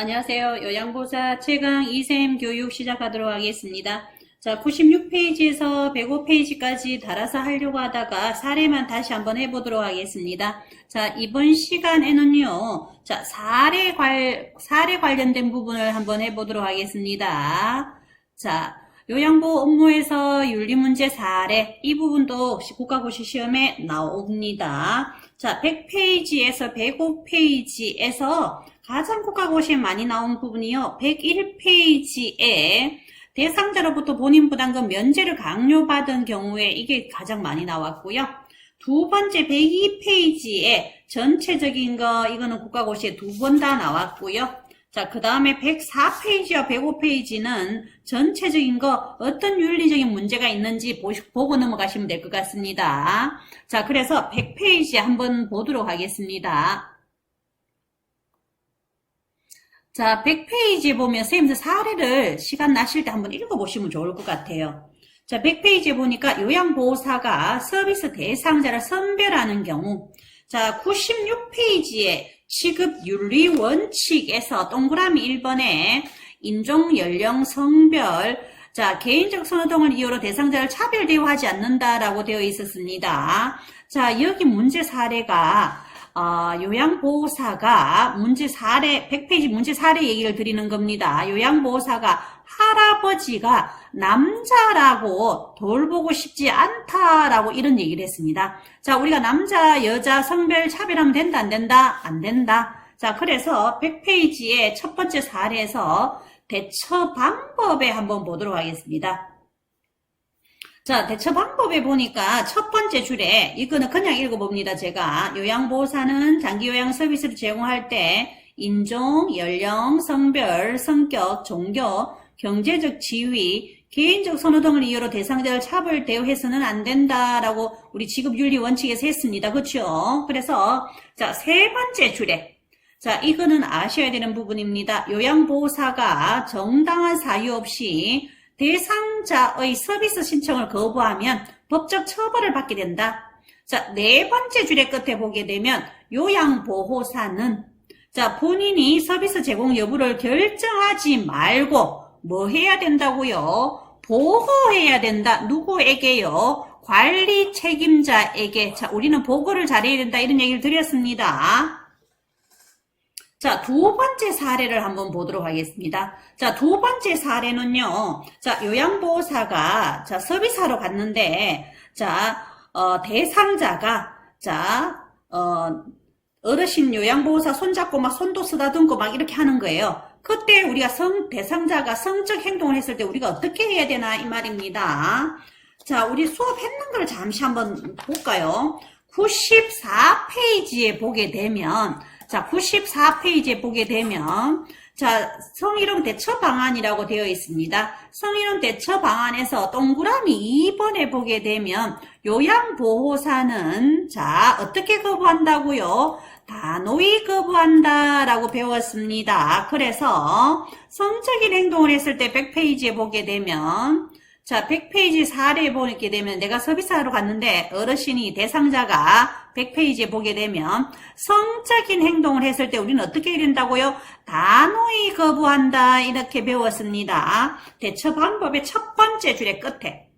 안녕하세요. 요양보사 최강 2샘 교육 시작하도록 하겠습니다. 자, 96페이지에서 105페이지까지 달아서 하려고 하다가 사례만 다시 한번 해보도록 하겠습니다. 자, 이번 시간에는요, 자, 사례 관, 사례 관련된 부분을 한번 해보도록 하겠습니다. 자, 요양보 업무에서 윤리문제 사례, 이 부분도 혹시 국가고시 시험에 나옵니다. 자, 100페이지에서 105페이지에서 가장 국가고시에 많이 나온 부분이요. 101페이지에 대상자로부터 본인 부담금 면제를 강요받은 경우에 이게 가장 많이 나왔고요. 두 번째 102페이지에 전체적인 거 이거는 국가고시에 두 번 다 나왔고요. 자, 그 다음에 104페이지와 105페이지는 전체적인 거 어떤 윤리적인 문제가 있는지 보고 넘어가시면 될 것 같습니다. 자, 그래서 100페이지 한번 보도록 하겠습니다. 자, 100페이지에 보면 선생님들 사례를 시간 나실 때 한번 읽어보시면 좋을 것 같아요. 자, 100페이지에 보니까 요양보호사가 서비스 대상자를 선별하는 경우, 자, 96페이지에 취급윤리 원칙에서 동그라미 1번에 인종, 연령, 성별, 자, 개인적 선호등을 이유로 대상자를 차별 대우하지 않는다라고 되어 있었습니다. 자, 여기 문제 사례가 어, 요양보호사가 문제 사례, 100페이지 문제 사례 얘기를 드리는 겁니다. 요양보호사가 할아버지가 남자라고 돌보고 싶지 않다라고 이런 얘기를 했습니다. 자, 우리가 남자, 여자 성별 차별하면 된다, 안 된다? 안 된다. 자, 그래서 100페이지의 첫 번째 사례에서 대처 방법에 한번 보도록 하겠습니다. 자, 대처 방법에 보니까 첫 번째 줄에 이거는 그냥 읽어봅니다. 제가 요양보호사는 장기요양 서비스를 제공할 때 인종, 연령, 성별, 성격, 종교, 경제적 지위, 개인적 선호 등을 이유로 대상자를 차별 대우해서는 안 된다라고 우리 지급윤리 원칙에서 했습니다. 그렇죠? 그래서 자, 세 번째 줄에 자, 이거는 아셔야 되는 부분입니다. 요양보호사가 정당한 사유 없이 대상자의 서비스 신청을 거부하면 법적 처벌을 받게 된다. 자, 네 번째 줄의 끝에 보게 되면 요양보호사는 자, 본인이 서비스 제공 여부를 결정하지 말고 뭐 해야 된다고요? 보고해야 된다. 누구에게요? 관리 책임자에게. 자, 우리는 보고를 잘해야 된다. 이런 얘기를 드렸습니다. 자, 두 번째 사례를 한번 보도록 하겠습니다. 자, 두 번째 사례는요. 자, 요양보호사가 자, 서비스하러 갔는데 자, 어, 대상자가 자, 어, 어르신 요양보호사 손잡고 막 손도 쓰다듬고 막 이렇게 하는 거예요. 그때 우리가 성 대상자가 성적 행동을 했을 때 우리가 어떻게 해야 되나 이 말입니다. 자, 우리 수업했는 걸 잠시 한번 볼까요? 94페이지에 보게 되면 자, 94페이지에 보게 되면 자, 성희롱 대처 방안이라고 되어 있습니다. 성희롱 대처 방안에서 동그라미 2번에 보게 되면 요양보호사는 자, 어떻게 거부한다고요? 단호히 거부한다라고 배웠습니다. 그래서 성적인 행동을 했을 때 100페이지에 보게 되면 자, 100페이지 사례에 보게 되면 내가 서비스하러 갔는데 어르신이 대상자가 100페이지에 보게 되면 성적인 행동을 했을 때 우리는 어떻게 해야 된다고요? 단호히 거부한다 이렇게 배웠습니다. 대처 방법의 첫 번째 줄의 끝에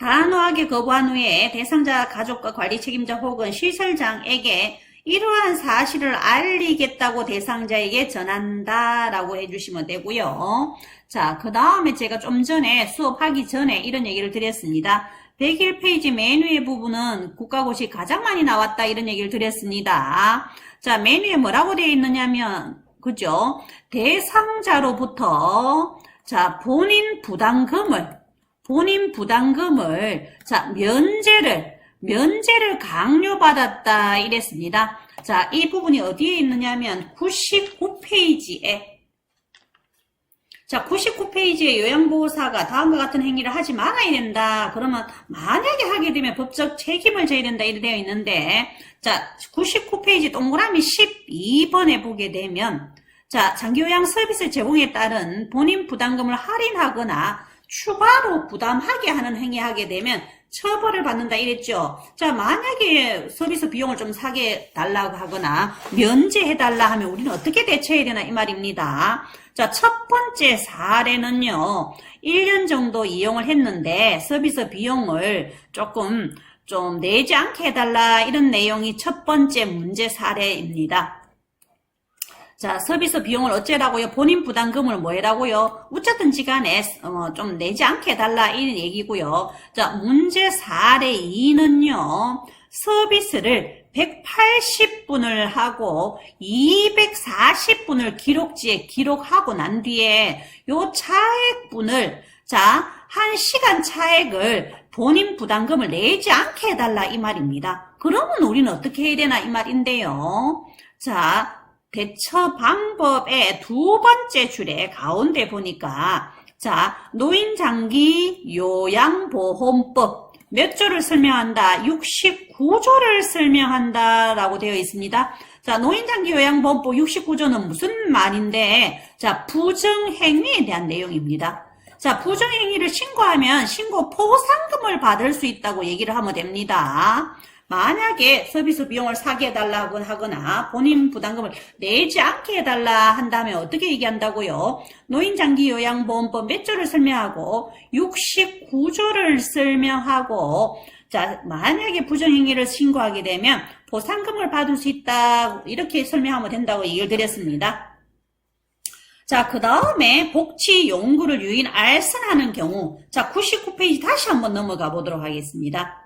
단호하게 거부한 후에 대상자 가족과 관리 책임자 혹은 시설장에게 이러한 사실을 알리겠다고 대상자에게 전한다 라고 해주시면 되고요. 자, 그 다음에 제가 좀 전에 수업하기 전에 이런 얘기를 드렸습니다. 101페이지 메뉴의 부분은 국가고시 가장 많이 나왔다 이런 얘기를 드렸습니다. 자, 메뉴에 뭐라고 되어 있느냐면 그죠? 대상자로부터 자, 본인 부담금을 본인 부담금을 자, 면제를 면제를 강요받았다 이랬습니다. 자, 이 부분이 어디에 있느냐면 99페이지에 자, 99페이지에 요양보호사가 다음과 같은 행위를 하지 말아야 된다. 그러면 만약에 하게 되면 법적 책임을 져야 된다. 이렇게 되어 있는데 자, 99페이지 동그라미 12번에 보게 되면 자, 장기요양 서비스 제공에 따른 본인 부담금을 할인하거나 추가로 부담하게 하는 행위하게 되면 처벌을 받는다 이랬죠. 자, 만약에 서비스 비용을 좀 사게 달라고 하거나 면제해 달라 하면 우리는 어떻게 대처해야 되나 이 말입니다. 자, 첫 번째 사례는요. 1년 정도 이용을 했는데 서비스 비용을 조금 좀 내지 않게 해달라 이런 내용이 첫 번째 문제 사례입니다. 자, 서비스 비용을 어째라고요? 본인 부담금을 뭐 해라고요? 어쨌든 지 간에 어, 좀 내지 않게 해달라 이런 얘기고요. 자, 문제 사례 2는요. 서비스를 180분을 하고 240분을 기록지에 기록하고 난 뒤에 요 차액분을 자, 한 시간 차액을 본인 부담금을 내지 않게 해달라 이 말입니다. 그러면 우리는 어떻게 해야 되나 이 말인데요. 자, 대처 방법의 두 번째 줄에 가운데 보니까 자 노인장기 요양보험법 몇 조를 설명한다? 69조를 설명한다 라고 되어 있습니다. 자 노인장기 요양보험법 69조는 무슨 말인데 자 부정행위에 대한 내용입니다. 자 부정행위를 신고하면 신고 포상금을 받을 수 있다고 얘기를 하면 됩니다. 만약에 서비스 비용을 사게 해달라고 하거나 본인 부담금을 내지 않게 해달라 한다면 어떻게 얘기한다고요? 노인장기요양보험법 몇 조를 설명하고 69조를 설명하고 자 만약에 부정행위를 신고하게 되면 보상금을 받을 수 있다 이렇게 설명하면 된다고 얘기를 드렸습니다. 자, 그 다음에 복지 연구를 유인 알선하는 경우, 자, 99페이지 다시 한번 넘어가 보도록 하겠습니다.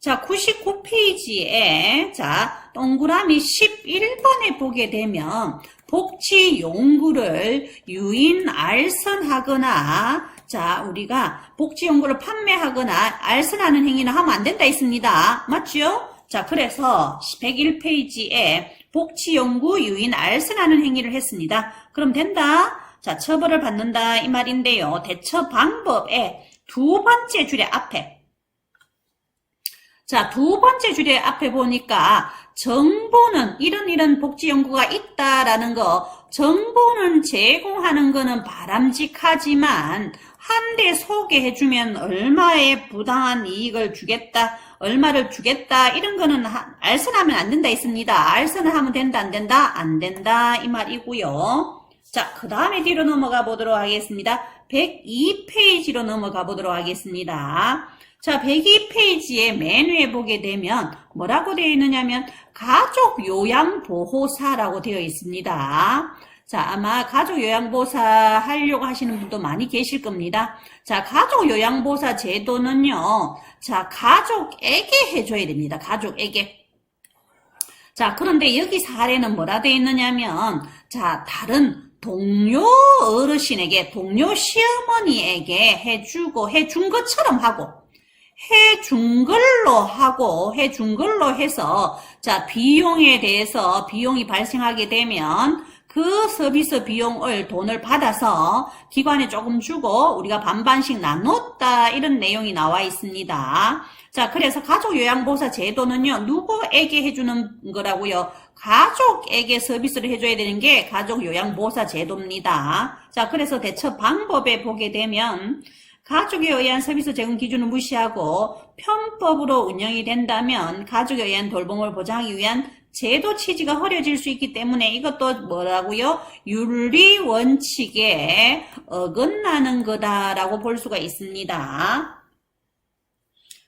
자, 99페이지에, 자, 동그라미 11번에 보게 되면, 복지 연구를 유인 알선하거나, 자, 우리가 복지 연구를 판매하거나 알선하는 행위는 하면 안 된다 있습니다. 맞죠? 자, 그래서 101페이지에 복지 연구 유인 알선하는 행위를 했습니다. 그럼 된다? 자, 처벌을 받는다 이 말인데요. 대처 방법의 두 번째 줄의 앞에 자, 두 번째 줄의 앞에 보니까 정보는 이런 이런 복지 연구가 있다라는 거 정보는 제공하는 거는 바람직하지만 한 대 소개해주면 얼마의 부당한 이익을 주겠다, 얼마를 주겠다 이런 거는 하- 알선하면 안 된다 있습니다. 알선을 하면 된다 안 된다 안 된다 이 말이고요. 자, 그 다음에 뒤로 넘어가 보도록 하겠습니다. 102페이지로 넘어가 보도록 하겠습니다. 자, 102페이지에 맨 위에 보게 되면 뭐라고 되어 있느냐면 가족 요양 보호사라고 되어 있습니다. 자, 아마 가족 요양보호사 하려고 하시는 분도 많이 계실 겁니다. 자, 가족 요양보호사 제도는요. 자, 가족에게 해줘야 됩니다. 가족에게. 자, 그런데 여기 사례는 뭐라 되어 있느냐면, 자, 다른 동료 어르신에게, 동료 시어머니에게 해주고, 해준 것처럼 하고, 해준 걸로 하고, 해준 걸로 해서, 자, 비용에 대해서 비용이 발생하게 되면, 그 서비스 비용을 돈을 받아서 기관에 조금 주고 우리가 반반씩 나눴다 이런 내용이 나와 있습니다. 자, 그래서 가족 요양보호사 제도는요, 누구에게 해주는 거라고요? 가족에게 서비스를 해줘야 되는 게 가족 요양보호사 제도입니다. 자, 그래서 대처 방법에 보게 되면 가족에 의한 서비스 제공 기준을 무시하고 편법으로 운영이 된다면 가족에 의한 돌봄을 보장하기 위한 제도 취지가 허려질 수 있기 때문에 이것도 뭐라고요? 윤리 원칙에 어긋나는 거다라고 볼 수가 있습니다.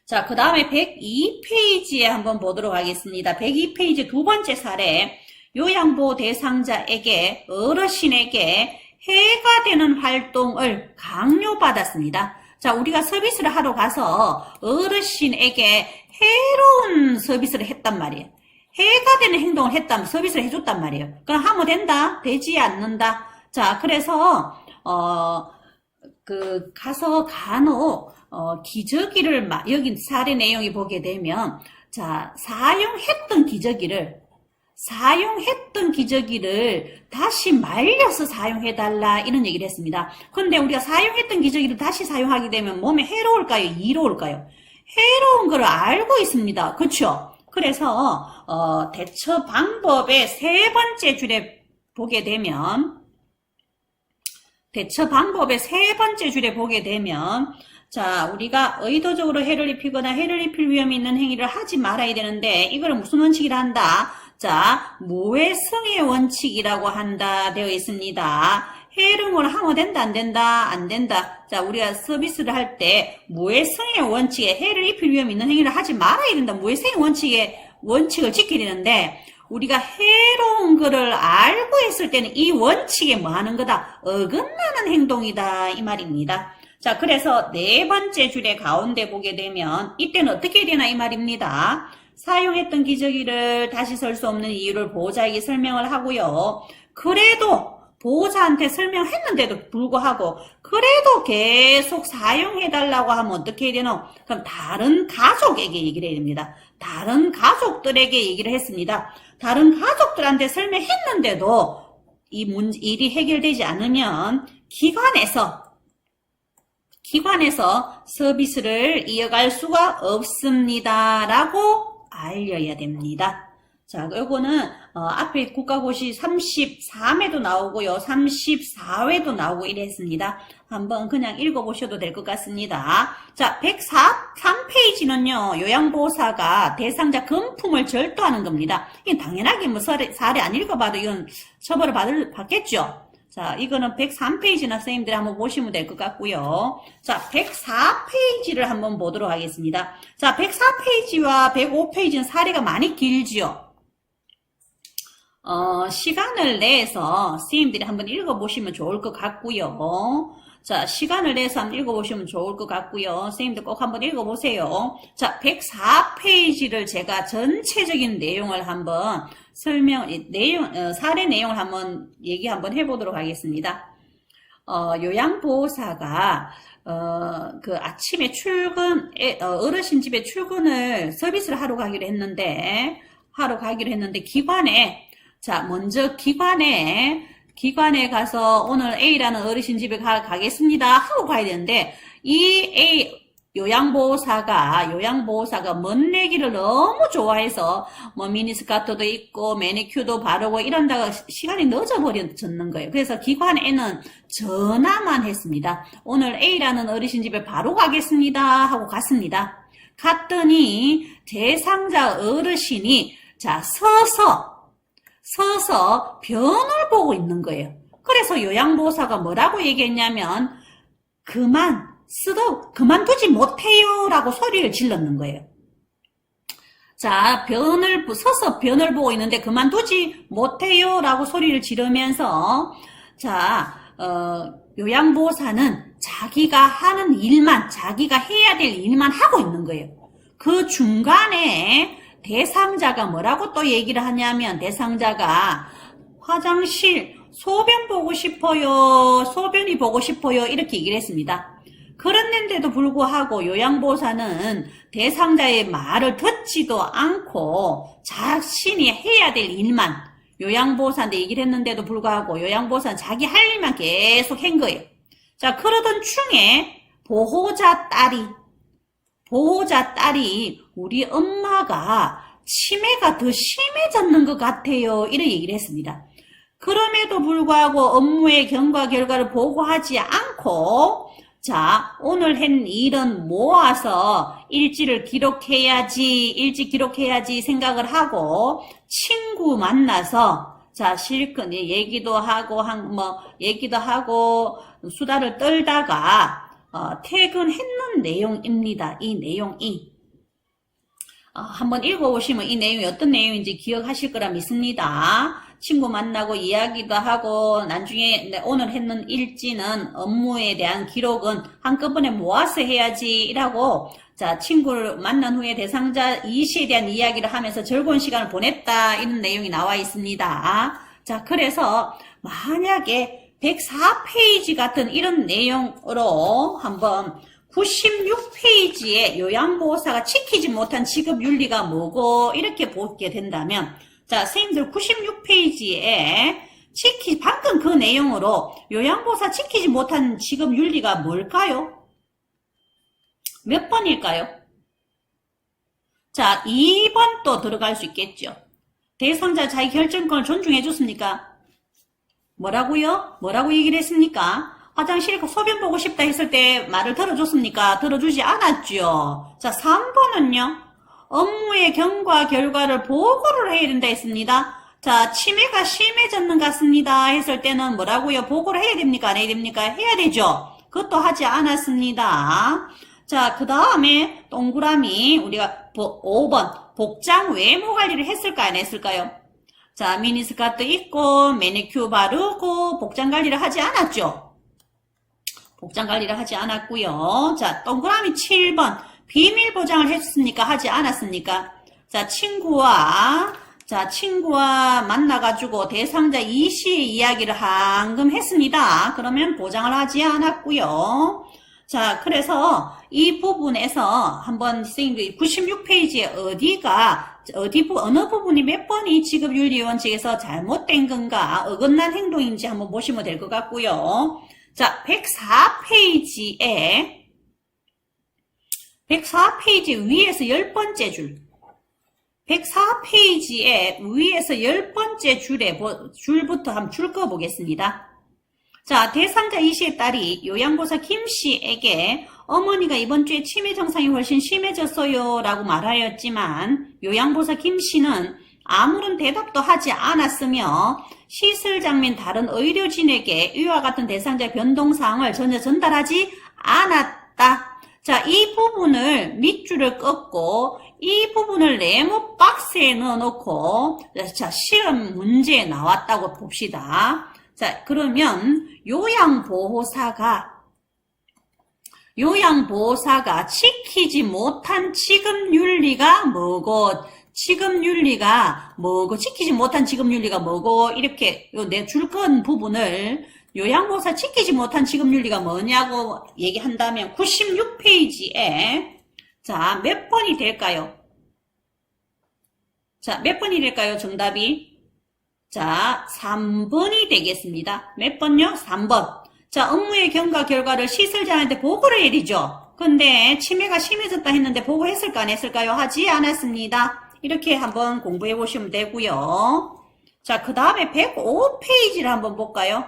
자, 그 다음에 102페이지에 한번 보도록 하겠습니다. 102페이지 두 번째 사례. 요양보호 대상자에게, 어르신에게 해가 되는 활동을 강요받았습니다. 자, 우리가 서비스를 하러 가서 어르신에게 해로운 서비스를 했단 말이에요. 해가 되는 행동을 했다면 서비스를 해줬단 말이에요. 그럼 하면 된다? 되지 않는다? 자, 그래서, 어, 그, 가서 간혹, 어, 기저귀를, 마- 여기 사례 내용이 보게 되면, 자, 사용했던 기저귀를, 사용했던 기저귀를 다시 말려서 사용해달라, 이런 얘기를 했습니다. 그런데 우리가 사용했던 기저귀를 다시 사용하게 되면 몸에 해로울까요? 이로울까요? 해로운 걸 알고 있습니다. 그렇죠? 그래서 어, 대처 방법의 세 번째 줄에 보게 되면 대처 방법의 세 번째 줄에 보게 되면 자 우리가 의도적으로 해를 입히거나 해를 입힐 위험이 있는 행위를 하지 말아야 되는데 이거를 무슨 원칙이라 한다? 자 무해성의 원칙이라고 한다 되어 있습니다. 해름을 하면 된다 안 된다 안 된다. 자 우리가 서비스를 할때 무해성의 원칙에 해를 입힐 위험이 있는 행위를 하지 말아야 된다. 무해성의 원칙에 원칙을 지켜야 되는데 우리가 해로운 거를 알고 있을 때는 이 원칙에 뭐 하는 거다? 어긋나는 행동이다. 이 말입니다. 자, 그래서 네 번째 줄의 가운데 보게 되면 이때는 어떻게 되나 이 말입니다. 사용했던 기저귀를 다시 설 수 없는 이유를 보호자에게 설명을 하고요. 그래도 보호자한테 설명했는데도 불구하고 그래도 계속 사용해달라고 하면 어떻게 해야 되노? 그럼 다른 가족에게 얘기를 해야 됩니다. 다른 가족들에게 얘기를 했습니다. 다른 가족들한테 설명했는데도 이 문, 일이 해결되지 않으면 기관에서 기관에서 서비스를 이어갈 수가 없습니다. 라고 알려야 됩니다. 자, 요거는 어, 앞에 국가고시 33회도 나오고요. 34회도 나오고 이랬습니다. 한번 그냥 읽어보셔도 될 것 같습니다. 자, 103페이지는요. 요양보호사가 대상자 금품을 절도하는 겁니다. 이건 당연하게 뭐 사례, 사례 안 읽어봐도 이건 처벌을 받을, 받겠죠. 자, 이거는 103페이지나 선생님들이 한번 보시면 될 것 같고요. 자, 104페이지를 한번 보도록 하겠습니다. 자, 104페이지와 105페이지는 사례가 많이 길지요. 어, 시간을 내서 선생님들이 한번 읽어보시면 좋을 것 같고요. 자, 시간을 내서 한번 읽어보시면 좋을 것 같고요. 선생님들 꼭 한번 읽어보세요. 자, 104페이지를 제가 전체적인 내용을 한번 설명, 내용, 어, 사례 내용을 한번 얘기 한번 해보도록 하겠습니다. 어, 요양보호사가 어, 그 아침에 출근, 에, 어, 어르신 집에 출근을 서비스를 하러 가기로 했는데, 하러 가기로 했는데, 기관에, 자, 먼저 기관에, 기관에 가서 오늘 A라는 어르신 집에 가, 가겠습니다. 하고 가야 되는데, 이 A, 요양보호사가, 요양보호사가 멋내기를 너무 좋아해서, 뭐 미니스카트도 입고, 매니큐도 바르고 이런다가 시간이 늦어버렸는 거예요. 그래서 기관에는 전화만 했습니다. 오늘 A라는 어르신 집에 바로 가겠습니다. 하고 갔습니다. 갔더니, 대상자 어르신이, 자, 서서, 서서 변을 보고 있는 거예요. 그래서 요양보호사가 뭐라고 얘기했냐면 그만 쓰도 그만두지 못해요 라고 소리를 질렀는 거예요. 자, 변을 서서 변을 보고 있는데 그만두지 못해요 라고 소리를 지르면서 자, 어, 요양보호사는 자기가 하는 일만 자기가 해야 될 일만 하고 있는 거예요. 그 중간에 대상자가 뭐라고 또 얘기를 하냐면 대상자가 화장실 소변 보고 싶어요. 소변이 보고 싶어요. 이렇게 얘기를 했습니다. 그랬는데도 불구하고 요양보호사는 대상자의 말을 듣지도 않고 자신이 해야 될 일만 요양보호사한테 얘기를 했는데도 불구하고 요양보호사는 자기 할 일만 계속 한 거예요. 자, 그러던 중에 보호자 딸이 보호자 딸이 우리 엄마가 치매가 더 심해졌는 것 같아요. 이런 얘기를 했습니다. 그럼에도 불구하고 업무의 경과 결과를 보고하지 않고 자, 오늘 한 일은 모아서 일지를 기록해야지, 일지 기록해야지 생각을 하고 친구 만나서 자, 실컷 얘기도 하고 한 뭐 얘기도 하고 수다를 떨다가 어, 퇴근했는 내용입니다. 이 내용이 어, 한번 읽어보시면 이 내용이 어떤 내용인지 기억하실 거라 믿습니다. 친구 만나고 이야기도 하고 나중에 오늘 했는 일지는 업무에 대한 기록은 한꺼번에 모아서 해야지 이라고 자 친구를 만난 후에 대상자 이 시에 대한 이야기를 하면서 즐거운 시간을 보냈다 이런 내용이 나와 있습니다. 자 그래서 만약에 104페이지 같은 이런 내용으로 한번 96페이지에 요양보호사가 지키지 못한 직업 윤리가 뭐고 이렇게 보게 된다면 자 선생님들 96페이지에 지키 방금 그 내용으로 요양보호사 지키지 못한 직업 윤리가 뭘까요? 몇 번일까요? 자 2번 또 들어갈 수 있겠죠. 대상자 자기 결정권을 존중해 줬습니까? 뭐라고요? 뭐라고 얘기를 했습니까? 화장실 가 소변 보고 싶다 했을 때 말을 들어줬습니까? 들어주지 않았죠. 자, 3번은요. 업무의 경과 결과를 보고를 해야 된다 했습니다. 자, 치매가 심해졌는 것 같습니다. 했을 때는 뭐라고요? 보고를 해야 됩니까? 안 해야 됩니까? 해야 되죠. 그것도 하지 않았습니다. 자, 그 다음에 동그라미 우리가 5번 복장 외모 관리를 했을까 안 했을까요? 자, 미니스커트 입고 매니큐 바르고 복장 관리를 하지 않았죠. 복장 관리를 하지 않았고요. 자, 동그라미 7번 비밀 보장을 했습니까? 하지 않았습니까? 자, 친구와 자, 친구와 만나가지고 대상자 이 씨의 이야기를 한금 했습니다. 그러면 보장을 하지 않았고요. 자, 그래서 이 부분에서 한번 선생님들이 96페이지에 어디가 어디 부 어느 부분이 몇 번이 지급 윤리 원칙에서 잘못된 건가 어긋난 행동인지 한번 보시면 될 것 같고요. 자, 104페이지에 104페이지 위에서 열 번째 줄 104페이지에 위에서 열 번째 줄에 보- 줄부터 한번 줄 거 보겠습니다. 자, 대상자 이 씨의 딸이 요양보사 김 씨에게 어머니가 이번 주에 치매 증상이 훨씬 심해졌어요 라고 말하였지만 요양보사 김 씨는 아무런 대답도 하지 않았으며 시술 장면 다른 의료진에게 이와 같은 대상자 변동사항을 전혀 전달하지 않았다. 자, 이 부분을 밑줄을 꺾고 이 부분을 네모 박스에 넣어놓고 자, 시험 문제에 나왔다고 봅시다. 자, 그러면 요양보호사가 요양보호사가 지키지 못한 지급윤리가 뭐고 지급윤리가 뭐고 지키지 못한 지급윤리가 뭐고 이렇게 내 줄 건 부분을 요양보호사 지키지 못한 지급윤리가 뭐냐고 얘기한다면 96페이지에 자 몇 번이 될까요? 자 몇 번이 될까요? 정답이 자 3번이 되겠습니다. 몇 번요? 3번 자, 업무의 경과 결과를 시설자한테 보고를 해야 되죠. 근데 치매가 심해졌다 했는데 보고했을까 안 했을까요? 하지 않았습니다. 이렇게 한번 공부해 보시면 되고요. 자, 그 다음에 105페이지를 한번 볼까요?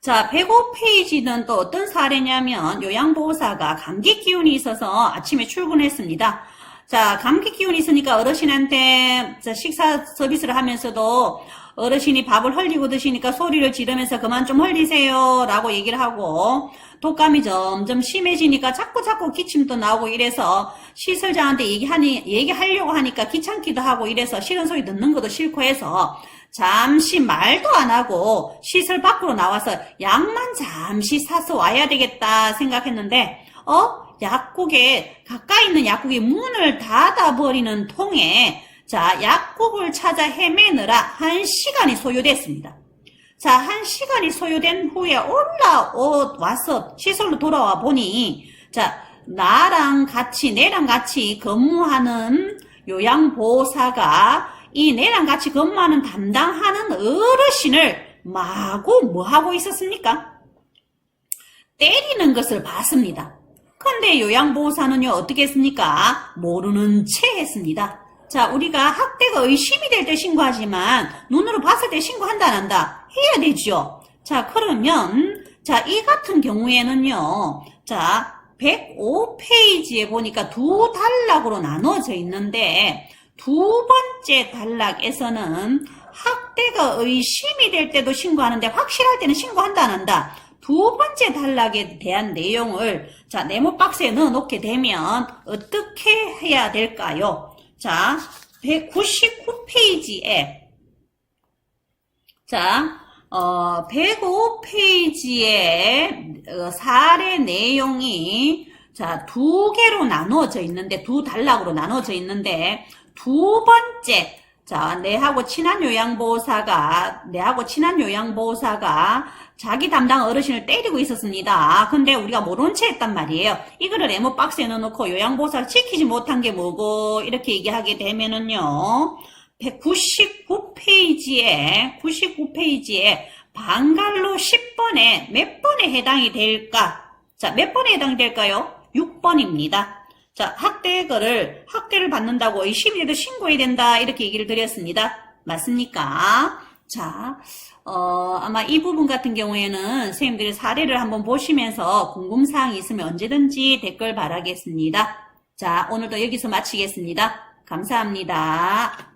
자, 105페이지는 또 어떤 사례냐면 요양보호사가 감기 기운이 있어서 아침에 출근했습니다. 자, 감기 기운이 있으니까 어르신한테 자, 식사 서비스를 하면서도 어르신이 밥을 흘리고 드시니까 소리를 지르면서 그만 좀 흘리세요 라고 얘기를 하고 독감이 점점 심해지니까 자꾸 자꾸 기침도 나오고 이래서 시설장한테 얘기하니, 얘기하려고 하니까 귀찮기도 하고 이래서 싫은 소리 듣는 것도 싫고 해서 잠시 말도 안 하고 시설 밖으로 나와서 약만 잠시 사서 와야 되겠다 생각했는데 어? 약국에 가까이 있는 약국에 문을 닫아버리는 통에 자 약국을 찾아 헤매느라 한 시간이 소요됐습니다. 자, 한 시간이 소요된 후에 올라오, 와서 시설로 돌아와 보니, 자, 나랑 같이, 내랑 같이 근무하는 요양보호사가 이 내랑 같이 근무하는 담당하는 어르신을 마구 뭐 하고 있었습니까? 때리는 것을 봤습니다. 근데 요양보호사는요, 어떻게 했습니까? 모르는 채 했습니다. 자, 우리가 학대가 의심이 될 때 신고하지만, 눈으로 봤을 때 신고한다, 안 한다? 해야 되죠. 자, 그러면, 자, 이 같은 경우에는요, 자, 105페이지에 보니까 두 단락으로 나눠져 있는데, 두 번째 단락에서는 학대가 의심이 될 때도 신고하는데, 확실할 때는 신고한다, 안 한다? 두 번째 단락에 대한 내용을 자 네모 박스에 넣어 놓게 되면 어떻게 해야 될까요? 자 199페이지에 자 어, 105페이지에 어, 사례 내용이 자 두 개로 나누어져 있는데 두 단락으로 나누어져 있는데 두 번째 자, 내하고 친한 요양보호사가, 내하고 친한 요양보호사가 자기 담당 어르신을 때리고 있었습니다. 근데 우리가 모른 채 했단 말이에요. 이거를 네모 박스에 넣어놓고 요양보호사를 지키지 못한 게 뭐고, 이렇게 얘기하게 되면은요, 199페이지에, 99페이지에 방갈로 10번에 몇 번에 해당이 될까? 자, 몇 번에 해당이 될까요? 6번입니다. 자, 학대거를, 학대를 받는다고 의심이 돼도 신고해야 된다. 이렇게 얘기를 드렸습니다. 맞습니까? 자, 어, 아마 이 부분 같은 경우에는 선생님들이 사례를 한번 보시면서 궁금사항이 있으면 언제든지 댓글 바라겠습니다. 자, 오늘도 여기서 마치겠습니다. 감사합니다.